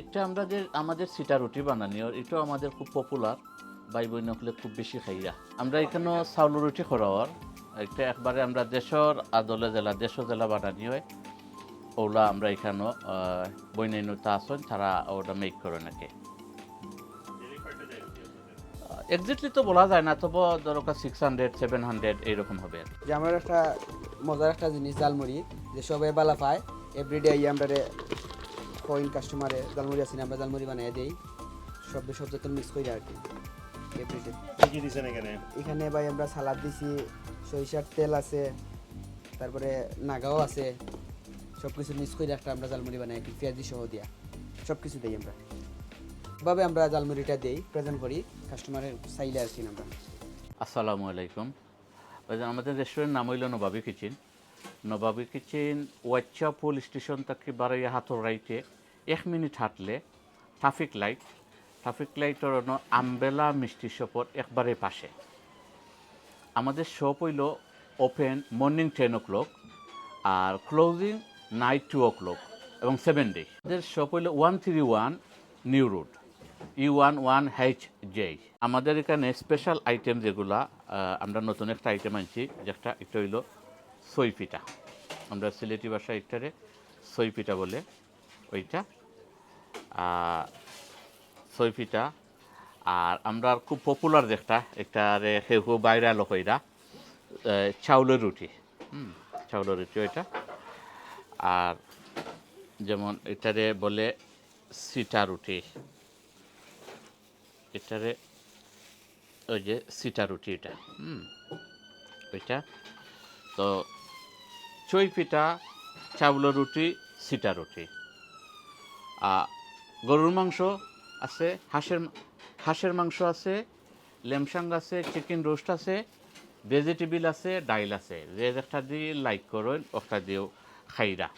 এটা আমরা যে আমাদের সিটা রুটি বানানিও এটাও আমাদের খুব পপুলার ভাই বোন হলে খুব বেশি খাইয়া। আমরা এখানে চাউল রুটি খরাওয়ার, এটা একবারে আমরা দেশর আদলে জেলা, দেশ জেলা বানানি হয়। ওগুলা আমরা এখানে বৈনাইনতা আসন তারা ওটা মেক করে নাকি। এক্সাক্টলি তো বলা যায় না, তবু ধরো সিক্স হান্ড্রেড সেভেন হান্ড্রেড এইরকম হবে। যে আমার একটা মজার একটা জিনিস জালমুড়ি যে সবাই বালা পায় এভরিডে আমরা কইন কাস্টমারে জালমুড়ি আছে আমরা জালমুড়ি বানিয়ে দিই। সব সব যত মিক্স করি আর কি। এখানে? এখানে ভাই আমরা সালাদ দিছি সরিষার তেল আছে তারপরে নাগাও আছে। সব কিছু মিক্স করে একটা আমরা জালমুড়ি বানাই কি পেঁয়াজি সহ দিয়া। সব কিছু দিই আমরা। ভাবে আমরা জালমুড়িটা দিই প্রেজেন্ট করি কাস্টমারের চাইলে আর কি আমরা। আসসালামু আলাইকুম। আমাদের রেস্টুরেন্ট নাম হইল নবাবী কিচেন নবাবী কিচেন ওয়াচ্চা পুল স্টেশন থেকে বারাইয়া হাতর রাইটে এক মিনিট হাঁটলে ট্রাফিক লাইট, ট্রাফিক লাইটের আমবেলা মিষ্টি শপর একবারে পাশে। আমাদের শপ হইল open morning ten o'clock আর closing night two o'clock এবং সেভেন ডে আমাদের শপ হইল one three one new road E one one H J আমাদের এখানে স্পেশাল আইটেম যেগুলা আমরা নতুন একটা আইটেম আনছি, যেটা এটা হইল সই পিঠা আমরা সিলেটি ভাষায় একটারে সই পিঠা বলে ওইটা। আর সই আর আমরা খুব পপুলার যেটা, একটারে সেউ সেউ বাইরা লোক এরা চাউলের রুটি। হুম, চাউলের রুটি ওইটা। আর যেমন এটারে বলে সিটা রুটি। এটারে ওই যে সিটা রুটি এটা। হুম, ওইটা। তো চই পিঠা চাউলের রুটি, সিটা রুটি। গরুর মাংস আছে, হাঁসের হাঁসের মাংস আছে, লেমসাং আছে, চিকেন রোস্ট আছে, ভেজিটেবিল আছে, ডাইল আছে। যে একটা দিয়ে লাইক করেন একটা দিয়েও খাইরা।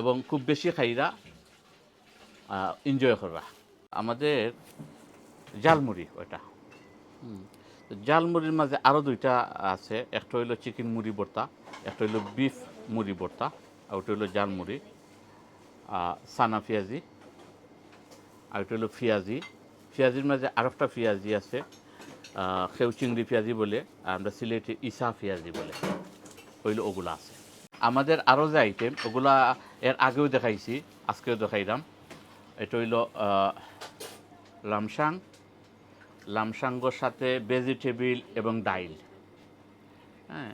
এবং খুব বেশি খাইরা এনজয় করা আমাদের জালমুড়ি ওটা। হুম। তো জালমুড়ির মাঝে আরও দুইটা আছে। একটা হইল চিকেন মুড়ি ভর্তা একটা হইল বিফ মুড়ি ভর্তা আর ওটা হইল জালমুড়ি আহ, সানা পেঁয়াজি আর ওটা হলো পেঁয়াজি পেঁয়াজির মাঝে আর একটা পেঁয়াজি আছে খেউ চিংড়ি পেঁয়াজি বলে আর আমরা সিলেটে ইসা পেঁয়াজি বলে হইল ওগুলো আছে। আমাদের আরও যে আইটেম ওগুলা এর আগেও দেখাইছি আজকেও দেখাইলাম। এটা হইল লামসাং লামসাঙ্গর সাথে ভেজিটেবিল এবং ডাইল। হ্যাঁ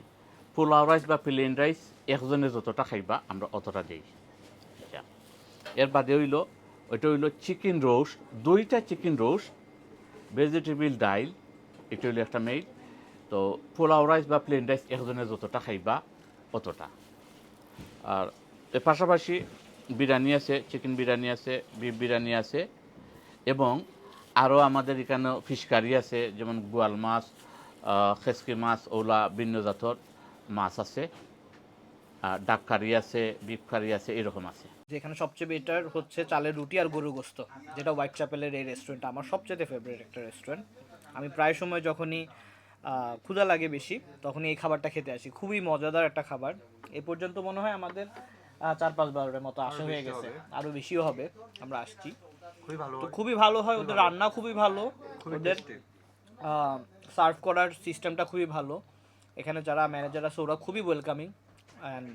পোলাও রাইস বা প্লেন রাইস একজনে যতটা খাইবা, আমরা অতটা দিই। এর বাদে হইল, ওইটা হইল চিকেন রোস্ট দুইটা চিকেন রোস্ট ভেজিটেবিল, ডাইল, এটা হইল একটা মেইল তো পোলাও রাইস বা প্লেন রাইস একজনে যতটা খাইবা, অতটা। আর এর পাশাপাশি বিরিয়ানি আছে চিকেন বিরিয়ানি আছে বিফ বিরিয়ানি আছে, এবং আরও আমাদের এখানে ফিশ কারি আছে যেমন গোয়াল মাছ খেসকি মাছ ওলা ভিন্ন জাতর মাছ আছে। আর ডাক আছে বিফ কারি আছে এরকম আছে। যেখানে সবচেয়ে বেটার হচ্ছে চালের রুটি আর গরু গোস্ত যেটা হোয়াইট চ্যাপেলের এই রেস্টুরেন্ট আমার সবচেয়ে ফেভারিট একটা রেস্টুরেন্ট আমি প্রায় সময় যখনই ক্ষুধা লাগে বেশি তখনই এই খাবারটা খেতে আসি। খুবই মজাদার একটা খাবার। এ পর্যন্ত মনে হয় আমাদের চার পাঁচ বারের মতো আসা হয়ে গেছে। আরও বেশিও হবে। আমরা আসছি। তো খুবই ভালো হয় ওদের রান্না খুবই ভালো। ওদের সার্ভ করার সিস্টেমটা খুবই ভালো। এখানে যারা ম্যানেজার আছে ওরা খুবই ওয়েলকামিং অ্যান্ড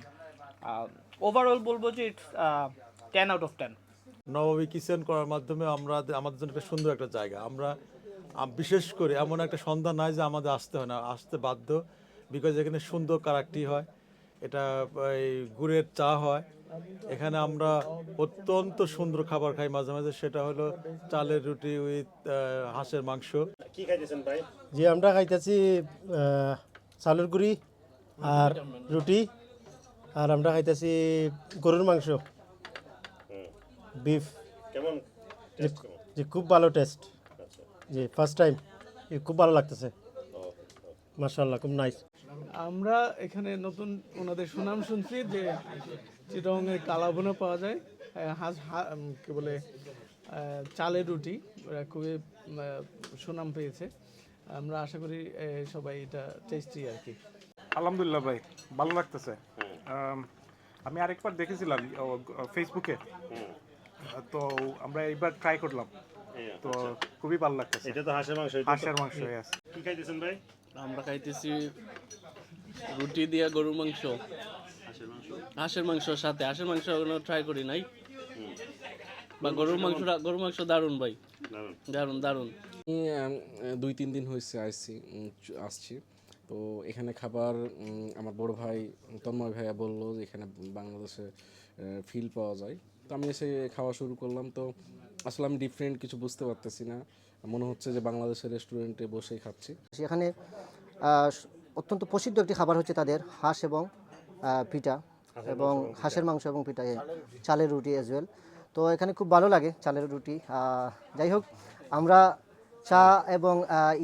ওভারঅল বলব যে it's ten out of ten Nabami kitchen করার মাধ্যমে আমরা আমাদের জন্য একটা সুন্দর একটা জায়গা। আমরা বিশেষ করে এমন একটা সন্ধ্যা নাই যে আমাদের আসতে হয় না আসতে বাধ্য। বিকজ এখানে সুন্দর কারাকটি হয় এটা এই গুড়ের চা হয়। এখানে আমরা অত্যন্ত সুন্দর খাবার খাই মাঝে মাঝে সেটা হলো চালের রুটি উইথ হাঁসের মাংস। কি খাইতেছেন ভাই? যে আমরা খাইতেছি চালের গুড়ি আর রুটি আর আমরা খাইতেছি গরুর মাংস। বিফ। কেমন যে খুব ভালো টেস্ট আচ্ছা। যে ফার্স্ট টাইম খুব ভালো লাগতেছে। মার্শাল্লাহ খুব নাইস আমরা এখানে নতুন ওনাদের সুনাম শুনছি যে চিটংয়ের কালাভুনা পাওয়া যায়। হাঁস কি বলে চালের রুটি। ওরা খুবই সুনাম পেয়েছে। আমরা আশা করি সবাই এটা টেস্টি আর কি। আলহামদুলিল্লাহ ভাই ভালো লাগতেছে। আম, আরেকবার দেখেছিলাম ফেসবুকে তো আমরা এইবার ট্রাই করলাম। তো আচ্ছা। খুবই ভালো লাগতেছে। এটা তো হাঁসের মাংস হাঁসের মাংস। কি খাইতেছেন ভাই? আমরা খাইতেছি রুটি দিয়ে গরুর মাংস। হাঁসের মাংস সাথে। হাঁসের মাংস এখনও ট্রাই করি নাই। বা গরুর মাংস গরুর মাংস দারুণ ভাই। দারুণ দারুণ। দুই তিন দিন হয়েছে আসছি আসছি। তো এখানে খাবার আমার বড় ভাই তন্ময় ভাইয়া বলল যে এখানে বাংলাদেশে ফিল পাওয়া যায়। তো আমি এসে খাওয়া শুরু করলাম। তো আসলে আমি ডিফারেন্ট কিছু বুঝতে পারতেছি না। মনে হচ্ছে যে বাংলাদেশের রেস্টুরেন্টে বসেই খাচ্ছি। সেখানে অত্যন্ত প্রসিদ্ধ একটি খাবার হচ্ছে তাদের হাঁস এবং পিঠা এবং হাঁসের মাংস এবং পিঠা চালের রুটি অ্যাজ ওয়েল তো এখানে খুব ভালো লাগে চালের রুটি। যাই হোক আমরা চা এবং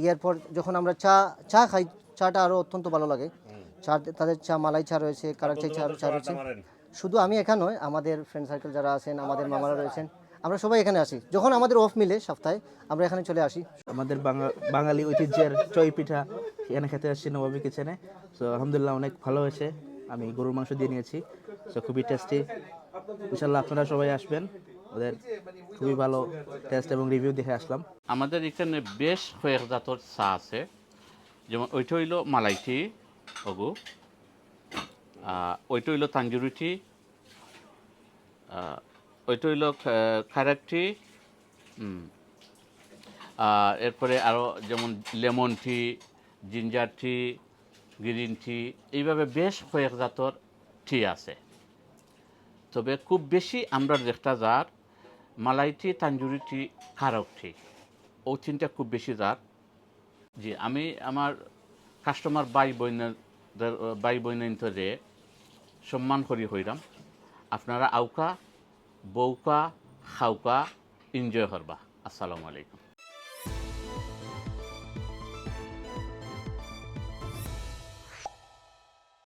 ইয়ের পর যখন আমরা চা চা খাই চাটা আরও অত্যন্ত ভালো লাগে। চা তাদের চা মালাই চা রয়েছে কারাকচাই চা চা রয়েছে। শুধু আমি একা নয় আমাদের ফ্রেন্ড সার্কেল যারা আছেন আমাদের মামারা রয়েছেন আমরা সবাই এখানে আসি। যখন আমাদের অফ মিলে সপ্তাহে আমরা এখানে চলে আসি। আমাদের বাঙা- বাঙালি ঐতিহ্যের চই পিঠা এখানে খেতে আসছি নবাবী কিচেনে। সো আলহামদুলিল্লাহ অনেক ভালো হয়েছে। আমি গরুর মাংস দিয়ে নিয়েছি। সো খুবই টেস্টি ইনশাল্লাহ আপনারা সবাই আসবেন। ওদের খুবই ভালো টেস্ট এবং রিভিউ দেখে আসলাম। আমাদের এখানে বেশ কয়েক জাতর চা আছে। যেমন ওইটা হইল মালাইটি ওগু আহ, ওইটা হইল তাঞ্জুরি টি আহ, ওইটা হইল খারাকটি আর এরপরে আরও যেমন lemon tea, ginger tea, green tea, এইভাবে বেশ কয়েক জাতর টি আছে। তবে খুব বেশি আমরা যেটা যার মালাইটি তাঞ্জুরি টি কারক টি, ও তিনটা খুব বেশি যার জি, আমি আমার কাস্টমার বাই বইনদের, বাই বইনরে সম্মান করি হইলাম। আপনারা আউকা বউকা খাউকা এনজয় করবা। আসসালামু আলাইকুম।